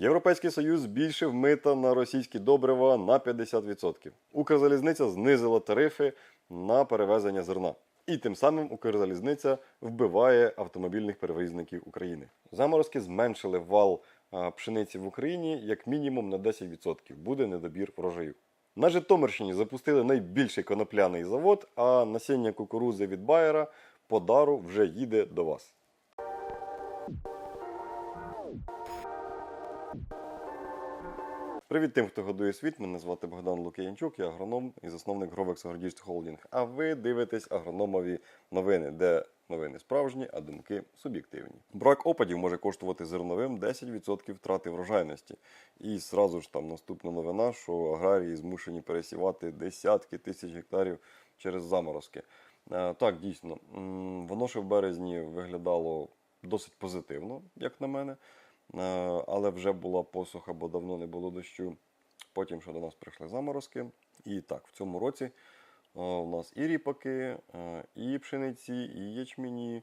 Європейський Союз збільшив мита на російські добрива на 50%. Укрзалізниця знизила тарифи на перевезення зерна. І тим самим Укрзалізниця вбиває автомобільних перевізників України. Заморозки зменшили вал пшениці в Україні як мінімум на 10%. Буде недобір врожаю. На Житомирщині запустили найбільший конопляний завод, а насіння кукурузи від Байера по дару вже їде до вас. Привіт тим, хто годує світ. Мене звати Богдан Лук'янчук, я агроном і засновник Grovex Agrodist Holding. А ви дивитесь агрономові новини, де новини справжні, а думки суб'єктивні. Брак опадів може коштувати зерновим 10% втрати врожайності. І зразу ж там наступна новина, що аграрії змушені пересівати десятки тисяч гектарів через заморозки. Е, Так, дійсно, воно ще в березні виглядало досить позитивно, як на мене. Е, але вже була посуха, бо давно не було дощу. Потім ще до нас прийшли заморозки. І так, в цьому році е, у нас і ріпаки, е, і пшениці, і ячміні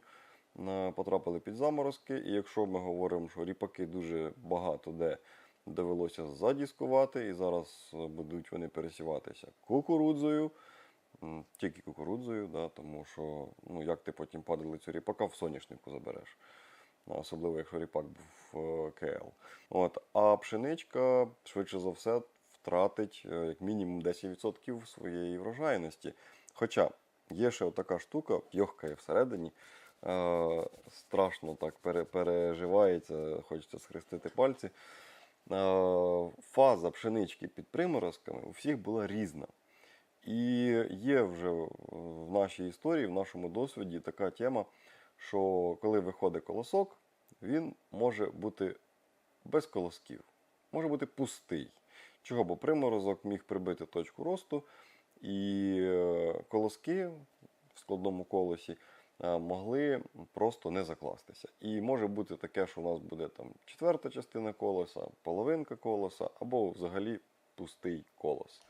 потрапили під заморозки. І якщо ми говоримо, що ріпаки дуже багато де довелося задіскувати, і зараз будуть вони пересіватися кукурудзою. Тільки кукурудзою, да, тому що ну, як ти потім падалицю ріпака в соняшнику забереш особливо якщо ріпак був е, КЛ. От, а пшеничка, швидше за все, втратить е, як мінімум 10% своєї врожайності. Хоча є ще така штука, п'йохкає всередині, е, страшно так пере, переживається, хочеться схрестити пальці. Фаза пшенички під приморозками у всіх була різна. І є вже в нашій історії, в нашому досвіді така тема, що коли виходить колосок, він може бути без колосків, може бути пустий. Чого? Бо приморозок міг прибити точку росту, і е, колоски в складному колосі е, могли просто не закластися. І може бути таке, що у нас буде там четверта частина колоса, половинка колоса, або взагалі пустий колос.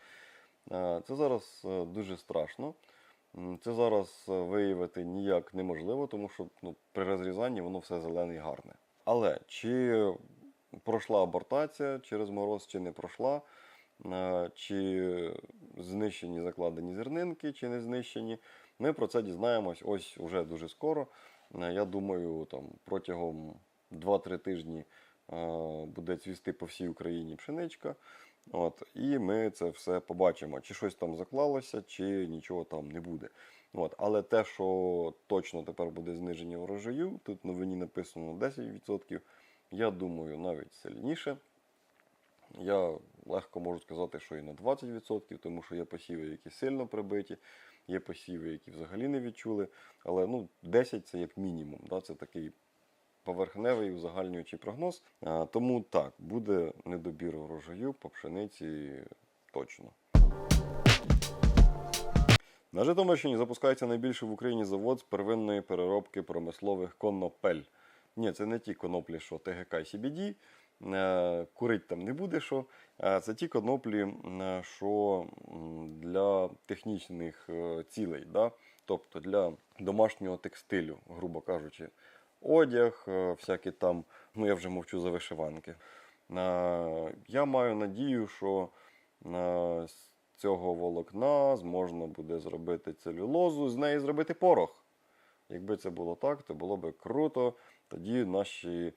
Е, Це зараз дуже страшно. Це зараз е, виявити ніяк неможливо, тому що ну, при розрізанні воно все зелене і гарне. Але чи пройшла абортація через мороз, чи не пройшла, е, чи знищені закладені зернинки, чи не знищені, ми про це дізнаємось ось уже дуже скоро. Е, Я думаю, там протягом 2-3 тижні буде цвісти по всій Україні пшеничка. От, і ми це все побачимо, чи щось там заклалося, чи нічого там не буде. От, але те, що точно тепер буде зниження врожаю, тут новині написано 10%, я думаю, навіть сильніше. Я легко можу сказати, що і на 20%, тому що є посіви, які сильно прибиті, є посіви, які взагалі не відчули. Але ну, 10 це як мінімум. Да? Це такий поверхневий узагальнюючий прогноз. Тому так, буде недобір врожаю по пшениці точно. На Житомирщині запускається найбільший в Україні завод з первинної переробки промислових конопель. Ні, це не ті коноплі, що ТГК і CBD, е, курить там не буде що. Е, Це ті коноплі, що для технічних е, цілей, да? тобто для домашнього текстилю, грубо кажучи, одяг, е, всякі там, ну я вже мовчу за вишиванки. Е, Я маю надію, що е, з цього волокна зможна буде зробити целюлозу, з неї зробити порох. Якби це було так, то було б круто. Тоді наші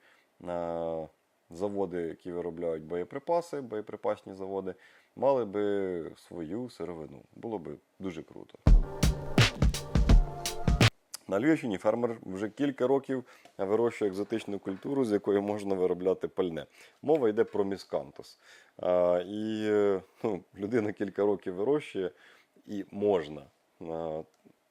заводи, які виробляють боєприпаси, боєприпасні заводи, мали би свою сировину. Було б дуже круто. На Львівщині фермер вже кілька років вирощує екзотичну культуру, з якої можна виробляти пальне. Мова йде про міскантус. А, і е, ну, людина кілька років вирощує і можна. А,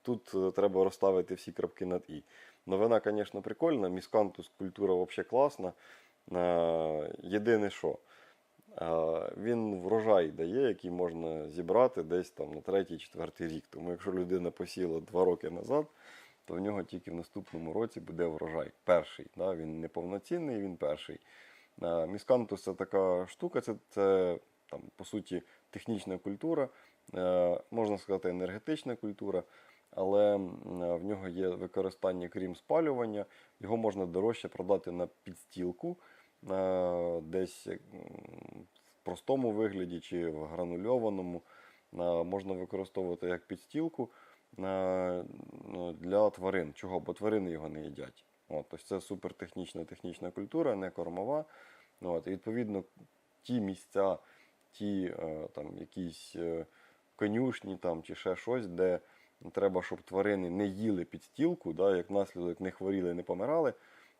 тут е, треба розставити всі крапки над і. Новина, звісно, прикольна. Міскантус культура взагалі класна. А, єдине що. Він врожай дає, який можна зібрати десь там на третій-четвертий рік. Тому якщо людина посіла два роки назад, то в нього тільки в наступному році буде врожай. Перший. Да? Він не повноцінний, він перший. Міскантус це така штука, це, це там, по суті технічна культура, е, можна сказати, енергетична культура, але в нього є використання, крім спалювання, його можна дорожче продати на підстілку. е, десь в простому вигляді чи в гранульованому. Е, Можна використовувати як підстілку е, для тварин. Чого? Бо тварини його не їдять. От, тобто це супертехнічна технічна культура, не кормова. От, і відповідно, ті місця, ті е, там, якісь е, конюшні там, чи ще щось, де треба, щоб тварини не їли підстілку, да, як наслідок не хворіли, не помирали,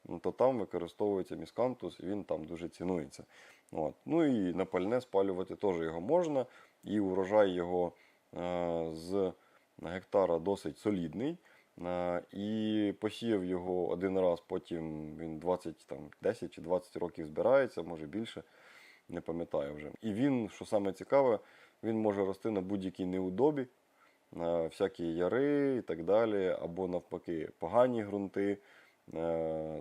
ну, то там використовується міскантус, і він там дуже цінується. От. Ну і на пальне спалювати теж його можна, і урожай його е, з гектара досить солідний. І посіяв його один раз, потім він 20, там, 10 чи 20 років збирається, може більше, не пам'ятаю вже. І він, що саме цікаве, він може рости на будь-якій неудобі, на всякі яри і так далі, або навпаки погані ґрунти,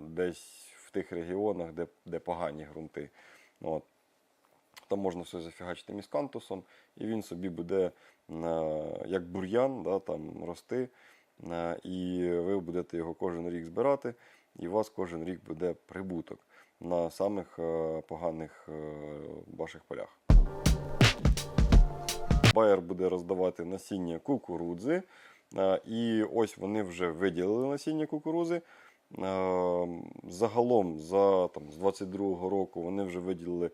десь в тих регіонах, де, де погані ґрунти. От. Там можна все зафігачити міскантусом, і він собі буде е, як бур'ян да, там, рости. Е, І ви будете його кожен рік збирати, і у вас кожен рік буде прибуток на самих е, поганих ваших полях. Байер буде роздавати насіння кукурудзи. І ось вони вже виділили насіння кукурудзи. Е, Загалом за там, з 22-го року вони вже виділили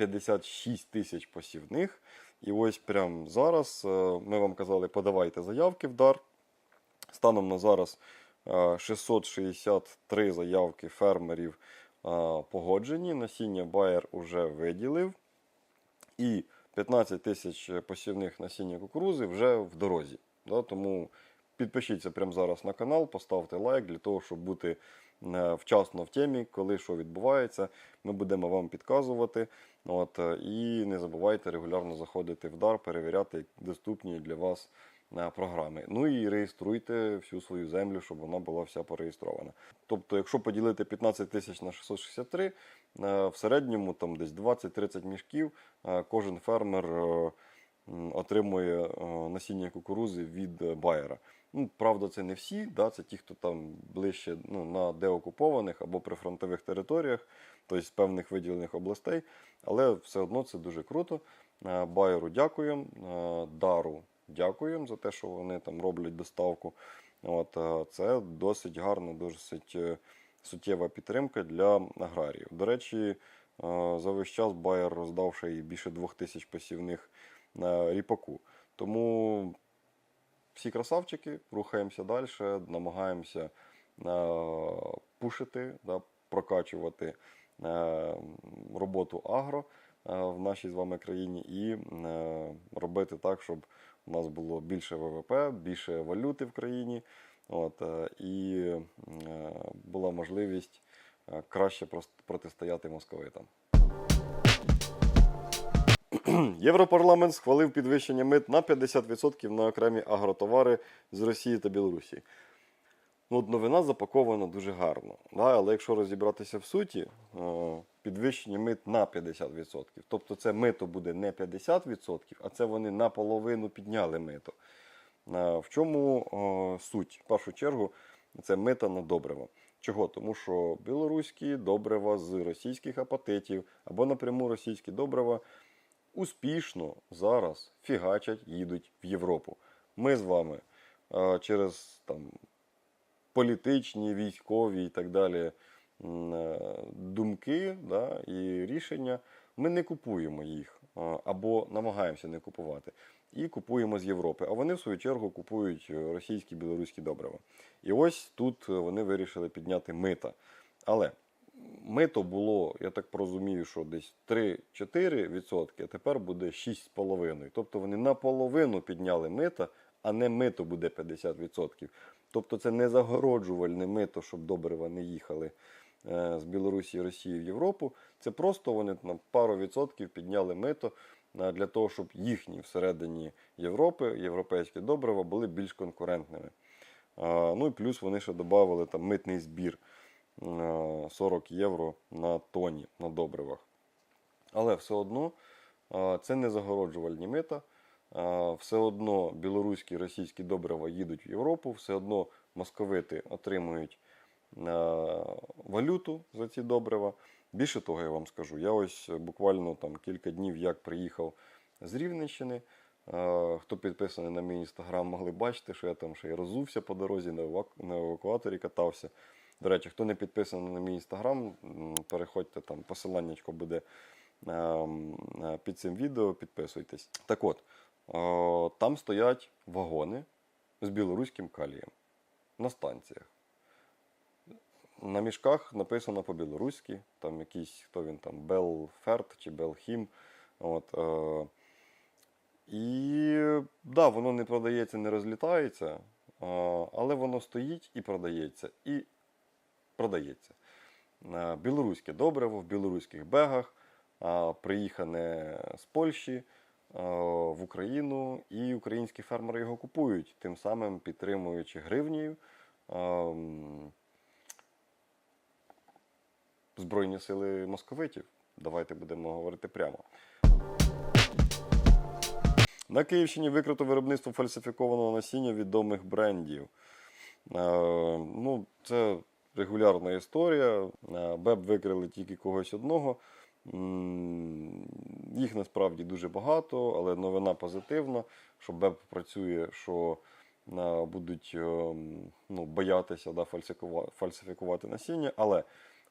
56 тисяч посівних. І ось прямо зараз е, ми вам казали, подавайте заявки в дар. Станом на зараз е, 663 заявки фермерів е, погоджені. Насіння Bayer уже виділив. І 15 тисяч посівних насіння кукурузи вже в дорозі. Тому підпишіться прямо зараз на канал, поставте лайк для того, щоб бути е, вчасно в темі, коли що відбувається. Ми будемо вам підказувати. От, е, і не забувайте регулярно заходити в дар, перевіряти доступні для вас е, програми. Ну і реєструйте всю свою землю, щоб вона була вся пореєстрована. Тобто, якщо поділити 15 тисяч на 663, е, в середньому там десь 20-30 мішків е, кожен фермер е, отримує е, насіння кукурузи від е, байера. Ну, правда, це не всі, да, це ті, хто там ближче ну, на деокупованих або прифронтових територіях, тобто з певних виділених областей. Але все одно це дуже круто. Е, Байеру дякуємо, е, дару дякуємо за те, що вони там роблять доставку. От, е, це досить гарна, досить суттєва підтримка для аграріїв. До речі, за весь час Байер роздав ще більше двох тисяч посівних ріпаку. Тому всі красавчики, рухаємося далі, намагаємося е, пушити, да, прокачувати е, роботу агро е, в нашій з вами країні і робити так, щоб у нас було більше ВВП, більше валюти в країні. От, і була можливість краще протистояти московитам. Європарламент схвалив підвищення мит на 50% на окремі агротовари з Росії та Білорусі. Ну, от новина запакована дуже гарно. Да? Але якщо розібратися в суті, е, підвищення мит на 50%. Тобто це мито буде не 50%, а це вони наполовину підняли мито. Е, В чому е, суть? В першу чергу, це мита на добрива. Чого? Тому що білоруські добрива з російських апатитів або напряму російські добрива успішно зараз фігачать, їдуть в Європу. Ми з вами е, через там, політичні, військові і так далі е, думки да, і рішення, ми не купуємо їх е, або намагаємося не купувати. І купуємо з Європи. А вони, в свою чергу, купують російські білоруські добрива. І ось тут е, вони вирішили підняти мита. Але мито було, я так розумію, що десь 3-4%, а тепер буде 6,5%. Тобто вони наполовину підняли мита, а не мито буде 50%. Тобто це не загороджувальне мито, щоб добрива не їхали е, з Білорусі і Росії в Європу. Це просто вони на пару відсотків підняли мито е, для того, щоб їхні всередині Європи європейські добрива були більш конкурентними. Ну і плюс вони ще додали там митний збір е, 40 євро на тоні на добривах. Але все одно е, це не загороджувальні мита. Е, Все одно білоруські російські добрива їдуть в Європу, все одно московити отримують е, валюту за ці добрива. Більше того, я вам скажу, я ось е, буквально там кілька днів як приїхав з Рівненщини. Е, Хто підписаний на мій інстаграм, могли бачити, що я там ще й розувся по дорозі, на евакуаторі катався. До речі, хто не підписаний на мій інстаграм, переходьте там, посиланнячко буде ем, е, під цим відео, підписуйтесь. Так от, е, там стоять вагони з білоруським калієм на станціях. На мішках написано по-білоруськи, там якийсь, хто він там, Белферт чи Белхім. От, е, і да, воно не продається, не розлітається, е, але воно стоїть і продається. І продається. Е, Білоруське добриво в білоруських бегах, е, приїхане з Польщі е, в Україну, і українські фермери його купують, тим самим підтримуючи гривнею. Збройні сили московитів. Давайте будемо говорити прямо. На Київщині викрито виробництво фальсифікованого насіння відомих брендів. Ну, це регулярна історія. Е, БЕБ викрили тільки когось одного. Їх насправді дуже багато, але новина позитивна, що БЕБ працює, що е, будуть е, ну, боятися да, фальсифікувати, насіння, але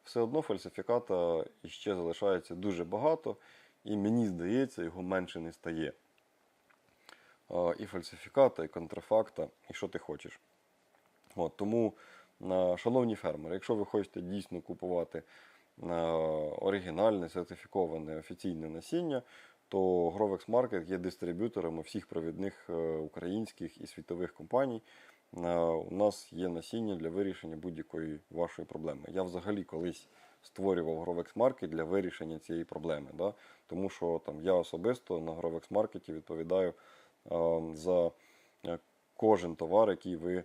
все одно фальсифіката іще залишається дуже багато, і мені здається, його менше не стає. І фальсифіката, і контрафакта, і що ти хочеш. От, тому, шановні фермери, якщо ви хочете дійсно купувати е, оригінальне, сертифіковане офіційне насіння, то Grovex Market є дистриб'ютором всіх провідних е, українських і світових компаній. Е, У нас є насіння для вирішення будь-якої вашої проблеми. Я взагалі колись створював Grovex Market для вирішення цієї проблеми. Да? Тому що там, я особисто на Grovex Market відповідаю е, за кожен товар, який ви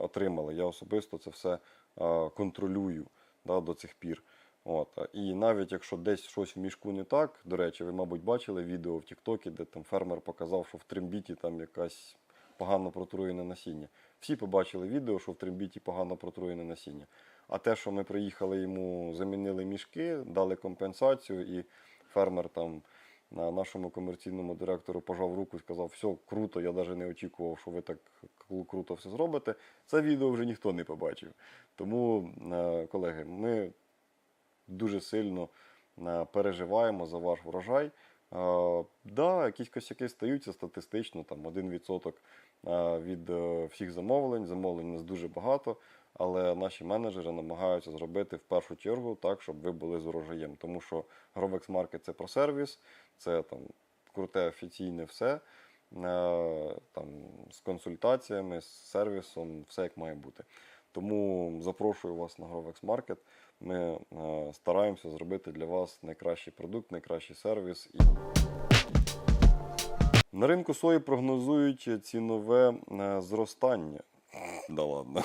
отримали. Я особисто це все е, контролюю да, до цих пір. От. І навіть якщо десь щось в мішку не так, до речі, ви, мабуть, бачили відео в Тіктокі, де там фермер показав, що в трембіті там якась погано протруєне насіння. Всі побачили відео, що в трембіті погано протруєне насіння. А те, що ми приїхали йому, замінили мішки, дали компенсацію, і фермер там нашому комерційному директору пожав руку і сказав, все круто, я навіть не очікував, що ви так круто все зробите. Це відео вже ніхто не побачив. Тому, е, колеги, ми дуже сильно е, переживаємо за ваш врожай. Е, Да, якісь косяки стаються статистично, там 1% е, від всіх замовлень. Замовлень у нас дуже багато, але наші менеджери намагаються зробити в першу чергу так, щоб ви були з урожаєм. Тому що Grovex Market це про сервіс, це там круте офіційне все. е, Там, з консультаціями, з сервісом, все як має бути. Тому запрошую вас на Grovex Market. Ми е, стараємося зробити для вас найкращий продукт, найкращий сервіс. І... На ринку сої прогнозують цінове е, зростання. Да ладно.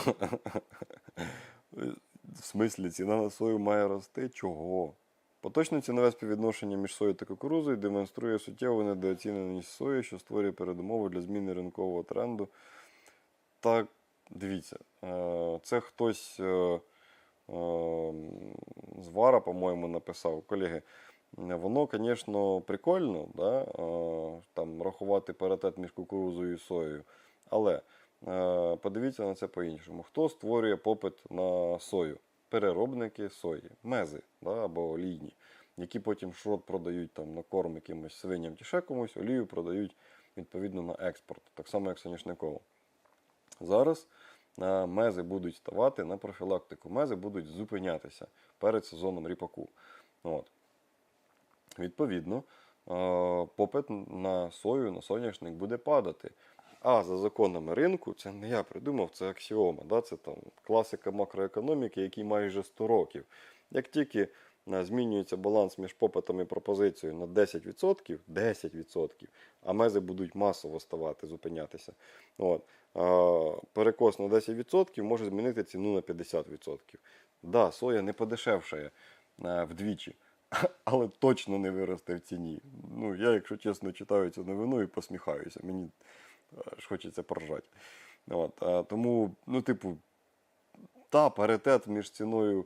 В смислі, ціна на сою має рости? Чого? Поточне цінове співвідношення між сою та кукурузою демонструє суттєву недооціненість сої, що створює передумови для зміни ринкового тренду. Так, дивіться, е, це хтось е, е, з Вара, по-моєму, написав. Колеги, воно, звісно, прикольно, да? там, рахувати паритет між кукурузою і соєю. Але подивіться на це по-іншому. Хто створює попит на сою? Переробники сої, мези да? або олійні, які потім шрот продають там, на корм якимось свиням чи ще комусь, олію продають відповідно на експорт, так само як соняшникову. Зараз е, мези будуть ставати на профілактику. Мези будуть зупинятися перед сезоном ріпаку. От. Відповідно, е, попит на сою, на соняшник буде падати. А за законами ринку, це не я придумав, це аксіома. Да? Це там класика макроекономіки, який майже 100 років. Як тільки е, змінюється баланс між попитом і пропозицією на 10%, 10%, а мези будуть масово ставати, зупинятися. От. Перекос на 10% може змінити ціну на 50%. Да, соя не подешевшає е, вдвічі, але точно не виросте в ціні. Ну, я, якщо чесно, читаю цю новину і посміхаюся. Мені аж хочеться поржати. От, а, тому, ну, типу, та паритет між ціною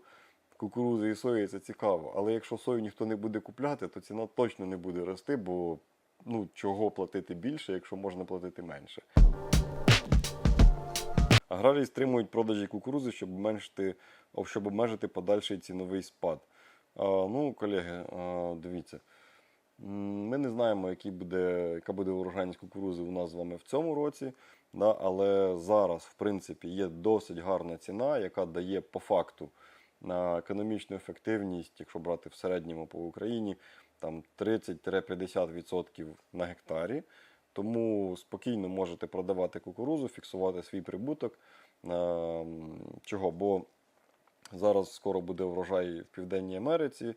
кукурузи і сої це цікаво. Але якщо сою ніхто не буде купляти, то ціна точно не буде рости, бо ну, чого платити більше, якщо можна платити менше. Аграрії стримують продажі кукурузи, щоб обмежити, щоб обмежити подальший ціновий спад. А, ну, колеги, а, дивіться. Ми не знаємо, який буде, яка буде урожайність кукурузи у нас з вами в цьому році. Да, але зараз, в принципі, є досить гарна ціна, яка дає по факту на економічну ефективність, якщо брати в середньому по Україні, там 30-50% на гектарі. Тому спокійно можете продавати кукурузу, фіксувати свій прибуток. Чого? Бо зараз скоро буде врожай в Південній Америці,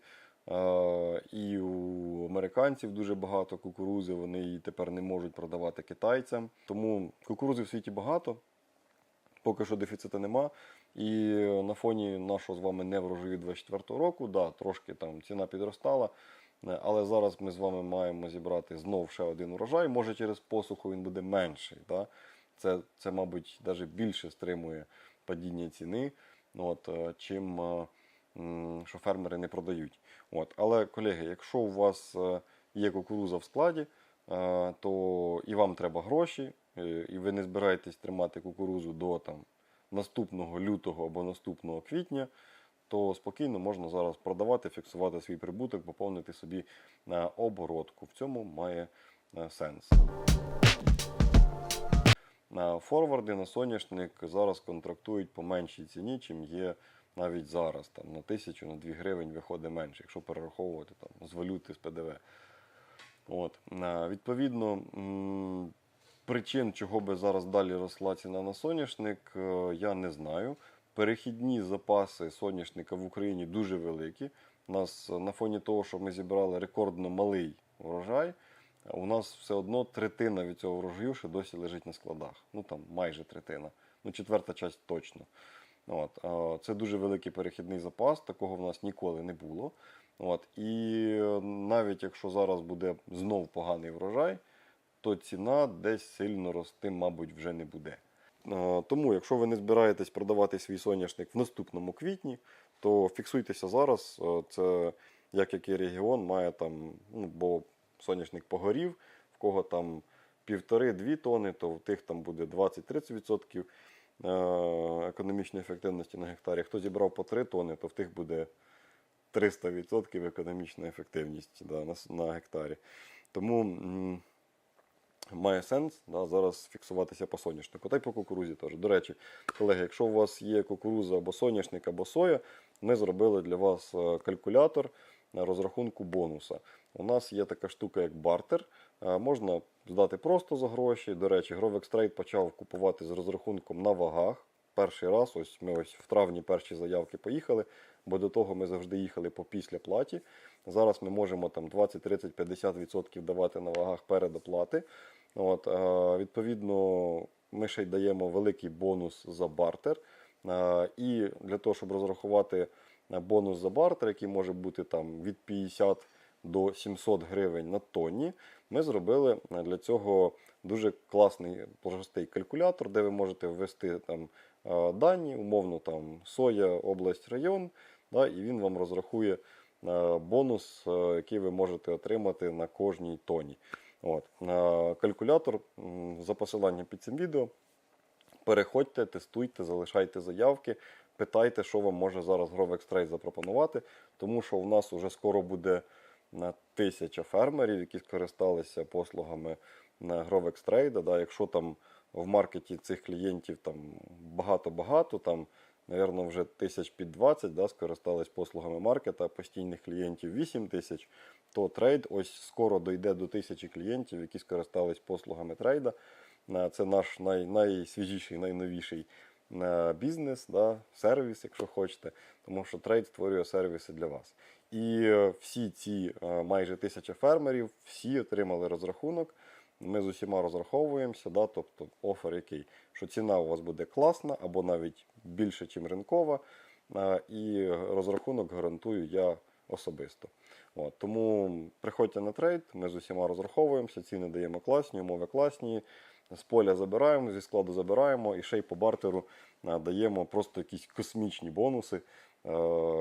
і у американців дуже багато кукурузи, вони її тепер не можуть продавати китайцям. Тому кукурузи в світі багато, поки що дефіциту нема. І на фоні нашого з вами неврожаю 24 року, да, трошки там ціна підростала. Е, Але зараз ми з вами маємо зібрати знов ще один урожай. Може через посуху він буде менший. Да? Це, це, мабуть, навіть більше стримує падіння ціни, от, е, чим е, що фермери не продають. От. Але, колеги, якщо у вас е, є кукуруза в складі, е, то і вам треба гроші, е, і ви не збираєтесь тримати кукурузу до там, наступного лютого або наступного квітня, то спокійно можна зараз продавати, фіксувати свій прибуток, поповнити собі оборотку. В цьому має сенс. Форварди на соняшник зараз контрактують по меншій ціні, чим є навіть зараз. Там, на тисячу, на 2 гривень виходить менше, якщо перераховувати там, з валюти, з ПДВ. От. Відповідно, причин, чого би зараз далі росла ціна на соняшник, е, я не знаю. Перехідні запаси соняшника в Україні дуже великі. У нас е, на фоні того, що ми зібрали рекордно малий врожай, у нас все одно третина від цього врожаю ще досі лежить на складах. Ну там майже третина. Ну, четверта часть точно. От, це дуже великий перехідний запас, такого в нас ніколи не було. От, і навіть якщо зараз буде знов поганий врожай, то ціна десь сильно рости, мабуть, вже не буде. Тому, якщо ви не збираєтесь продавати свій соняшник в наступному квітні, то фіксуйтеся зараз. Це як який регіон має там, ну, бо соняшник погорів, в кого там півтори-дві тони, то в тих там буде 20-30% е, економічної ефективності на гектарі. Хто зібрав по 3 тони, то в тих буде 300% економічна ефективність да, на, на гектарі. Тому має сенс да, зараз фіксуватися по соняшнику. Та й по кукурузі теж. До речі, колеги, якщо у вас є кукуруза або соняшник, або соя, ми зробили для вас е, калькулятор розрахунку бонуса. У нас є така штука, як бартер. Е, Можна здати просто за гроші. До речі, Grovex Trade почав купувати з розрахунком на вагах. Перший раз, ось ми ось в травні перші заявки поїхали, бо до того ми завжди їхали по після платі. Зараз ми можемо там 20, 30, 50% давати на вагах перед оплати. От, е, відповідно, ми ще й даємо великий бонус за бартер. Е, і для того, щоб розрахувати бонус за бартер, який може бути там від 50 до 700 гривень на тонні, ми зробили е, для цього дуже класний простий калькулятор, де ви можете ввести там е, дані, умовно там соя, область, район, да, і він вам розрахує е, бонус, який ви можете отримати на кожній тоні. От. Калькулятор за посиланням під цим відео. Переходьте, тестуйте, залишайте заявки, питайте, що вам може зараз Grovex Trade запропонувати, тому що у нас вже скоро буде на тисяча фермерів, які скористалися послугами Grovex Trade. Да, якщо там в маркеті цих клієнтів там багато-багато, там, напевно, вже тисяч під 20 да, скористались послугами маркета, постійних клієнтів 8 тисяч, то трейд ось скоро дойде до тисячі клієнтів, які скористались послугами трейда. Е, Це наш най, найсвіжіший, найновіший е, бізнес, да, сервіс, якщо хочете, тому що трейд створює сервіси для вас. І е, всі ці е, майже тисяча фермерів, всі отримали розрахунок. Ми з усіма розраховуємося, да, тобто офер який, що ціна у вас буде класна або навіть більше, ніж ринкова. е, І розрахунок гарантую я особисто. От, тому приходьте на трейд, ми з усіма розраховуємося, ціни даємо класні, умови класні. З поля забираємо, зі складу забираємо і ще й по бартеру а, даємо просто якісь космічні бонуси. Е,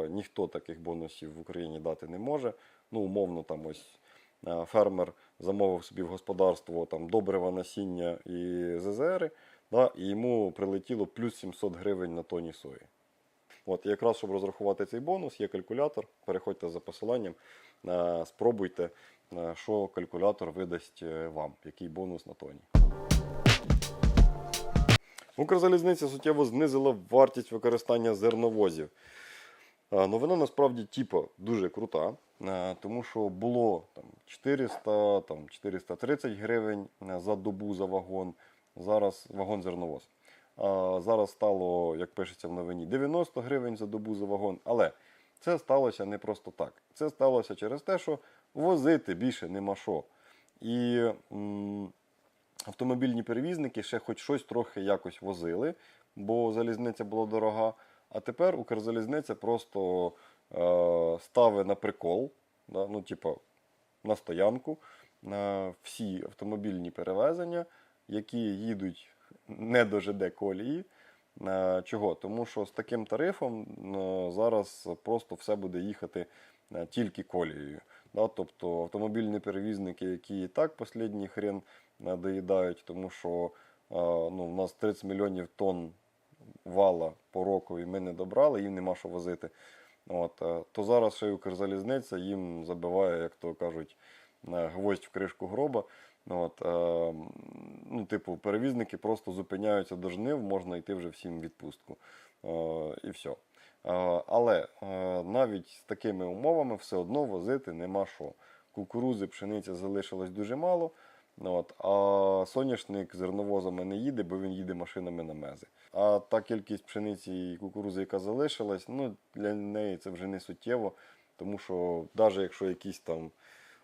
ніхто таких бонусів в Україні дати не може. Ну, умовно, там ось е, фермер замовив собі в господарство там, добрива, насіння і ЗЗРи, да, і йому прилетіло плюс 700 гривень на тоні сої. От, якраз, щоб розрахувати цей бонус, є калькулятор. Переходьте за посиланням, е, спробуйте, е, що калькулятор видасть е, вам, який бонус на тоні. Укрзалізниця суттєво знизила вартість використання зерновозів. Е, Новина насправді типу, дуже крута, е, тому що було там, 400, там, 430 гривень е, за добу за вагон, зараз вагон зерновоз. Зараз стало, як пишеться в новині, 90 гривень за добу за вагон. Але це сталося не просто так. Це сталося через те, що возити більше нема що. І автомобільні перевізники ще хоч щось трохи якось возили, бо залізниця була дорога. А тепер Укрзалізниця просто е, ставить на прикол, да, ну, типу, на стоянку на всі автомобільні перевезення, які їдуть не до ЖД колії. Е, Чого? Тому що з таким тарифом е, зараз просто все буде їхати е, тільки колією. Да? Тобто автомобільні перевізники, які і так останній хрен е, доїдають, тому що ну, у нас 30 мільйонів тонн вала по року і ми не добрали, їм нема що возити. От, е, то зараз ще й Укрзалізниця їм забиває, як то кажуть, е, гвоздь в кришку гроба. От, е, ну, типу, перевізники просто зупиняються до жнив, можна йти вже всім в відпустку. І все. Але навіть з такими умовами все одно возити нема що. Кукурузи, пшениці залишилось дуже мало. Ну, От, а соняшник зерновозами не їде, бо він їде машинами на мези. А та кількість пшениці і кукурузи, яка залишилась, ну, для неї це вже не суттєво, тому що навіть якщо якісь там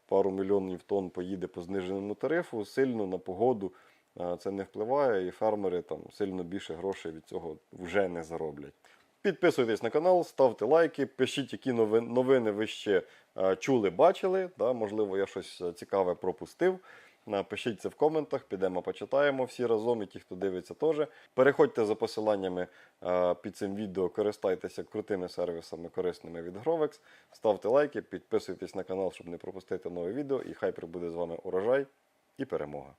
пару мільйонів тонн поїде по зниженому тарифу, сильно на погоду е, це не впливає, і фермери там сильно більше грошей від цього вже не зароблять. Підписуйтесь на канал, ставте лайки, пишіть, які новини ви ще е, чули, бачили. Да? Можливо, я щось е, цікаве пропустив. Е, Пишіть це в коментах, підемо почитаємо всі разом, і ті, хто дивиться, теж. Переходьте за посиланнями е, під цим відео, користайтеся крутими сервісами, корисними від Grovex. Ставте лайки, підписуйтесь на канал, щоб не пропустити нове відео. І хай прибуде з вами урожай і перемога.